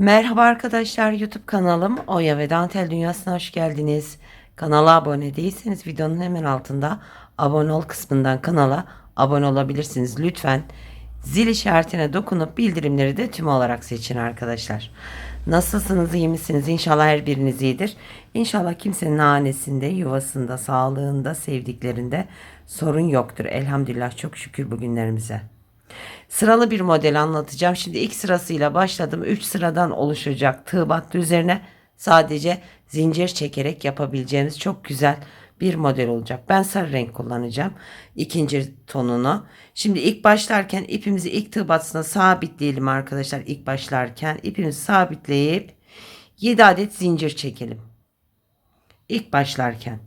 Merhaba arkadaşlar YouTube kanalım Oya ve Dantel Dünyası'na hoş geldiniz. Kanala abone değilseniz videonun hemen altında abone ol kısmından kanala abone olabilirsiniz. Lütfen zil işaretine dokunup bildirimleri de tüm olarak seçin arkadaşlar. Nasılsınız iyi misiniz? İnşallah her biriniz iyidir. İnşallah kimsenin hanesinde, yuvasında, sağlığında, sevdiklerinde sorun yoktur. Elhamdülillah çok şükür bugünlerimize. Sıralı bir model anlatacağım. Şimdi ilk sırasıyla başladım. 3 sıradan oluşacak tığ battı üzerine sadece zincir çekerek yapabileceğiniz çok güzel bir model olacak. Ben sarı renk kullanacağım. ikinci tonunu. Şimdi ilk başlarken ipimizi ilk tığ battısına sabitleyelim arkadaşlar. İlk başlarken ipimizi sabitleyip 7 adet zincir çekelim. İlk başlarken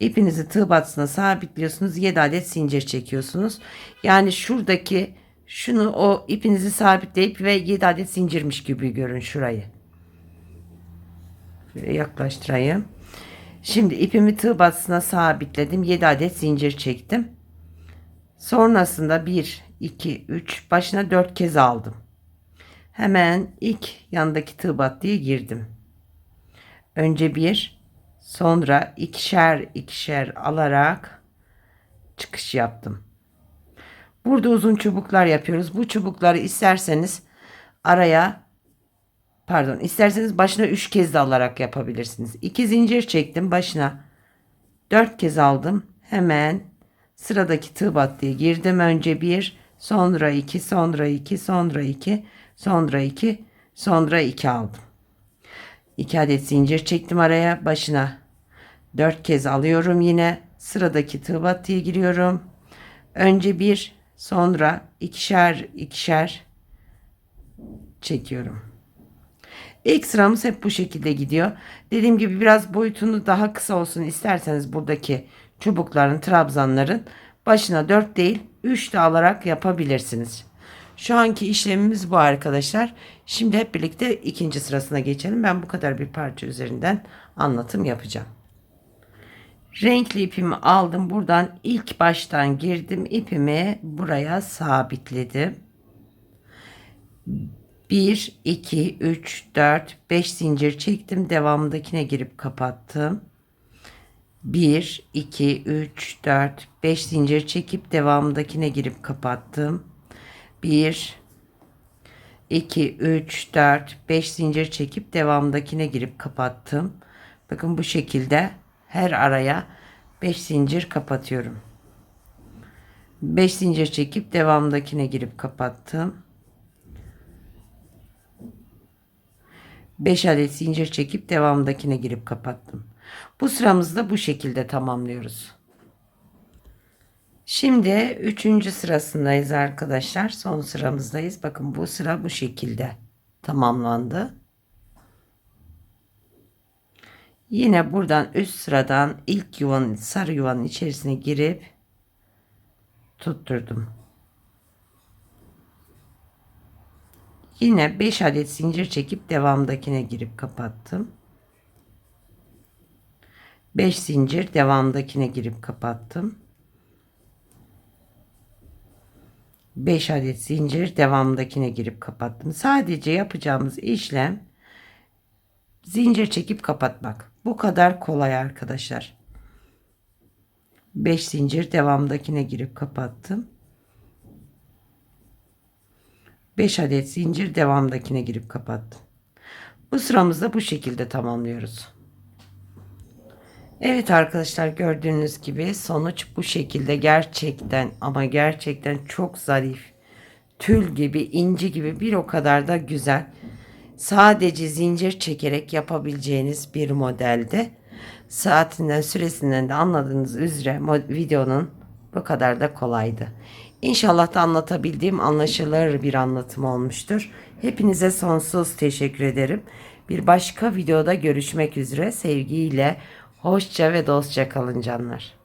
ipinizi tığ battısına sabitliyorsunuz. 7 adet zincir çekiyorsunuz. Yani şuradaki şunu o ipinizi sabitleyip ve 7 adet zincirmiş gibi görün şurayı. Şöyle yaklaştırayım. Şimdi ipimi tığ battısına sabitledim. 7 adet zincir çektim. Sonrasında 1, 2, 3 başına 4 kez aldım. Hemen ilk yandaki tığ battıya girdim. Önce bir, sonra ikişer ikişer alarak çıkış yaptım. Burada uzun çubuklar yapıyoruz. Bu çubukları isterseniz araya pardon isterseniz başına 3 kez de alarak yapabilirsiniz. 2 zincir çektim başına 4 kez aldım. Hemen sıradaki tığ battıya girdim. Önce 1 sonra 2 sonra 2 sonra 2 sonra 2 sonra 2 aldım. 2 adet zincir çektim araya başına 4 kez alıyorum yine sıradaki tığ battıya giriyorum. Önce 1 Sonra ikişer ikişer çekiyorum. İlk sıramız hep bu şekilde gidiyor. Dediğim gibi biraz boyutunu daha kısa olsun isterseniz buradaki çubukların, trabzanların başına 4 değil 3 de alarak yapabilirsiniz. Şu anki işlemimiz bu arkadaşlar. Şimdi hep birlikte ikinci sırasına geçelim. Ben bu kadar bir parça üzerinden anlatım yapacağım. Renkli ipimi aldım. Buradan ilk baştan girdim. ipimi buraya sabitledim. 1, 2, 3, 4, 5 zincir çektim. Devamındakine girip kapattım. 1, 2, 3, 4, 5 zincir çekip devamındakine girip kapattım. 1, 2, 3, 4, 5 zincir çekip devamındakine girip kapattım. Bakın bu şekilde her araya 5 zincir kapatıyorum. 5 zincir çekip devamdakine girip kapattım. 5 adet zincir çekip devamdakine girip kapattım. Bu sıramızda bu şekilde tamamlıyoruz. Şimdi 3. sırasındayız arkadaşlar. Son sıramızdayız. Bakın bu sıra bu şekilde tamamlandı. Yine buradan üst sıradan ilk yuvanın sarı yuvanın içerisine girip tutturdum. Yine 5 adet zincir çekip devamdakine girip kapattım. 5 zincir devamdakine girip kapattım. 5 adet zincir devamdakine girip kapattım. Sadece yapacağımız işlem zincir çekip kapatmak. Bu kadar kolay arkadaşlar. 5 zincir devamdakine girip kapattım. 5 adet zincir devamdakine girip kapattım. Bu sıramızda bu şekilde tamamlıyoruz. Evet arkadaşlar gördüğünüz gibi sonuç bu şekilde gerçekten ama gerçekten çok zarif. Tül gibi inci gibi bir o kadar da güzel sadece zincir çekerek yapabileceğiniz bir modelde. Saatinden süresinden de anladığınız üzere videonun bu kadar da kolaydı. İnşallah da anlatabildiğim anlaşılır bir anlatım olmuştur. Hepinize sonsuz teşekkür ederim. Bir başka videoda görüşmek üzere sevgiyle hoşça ve dostça kalın canlar.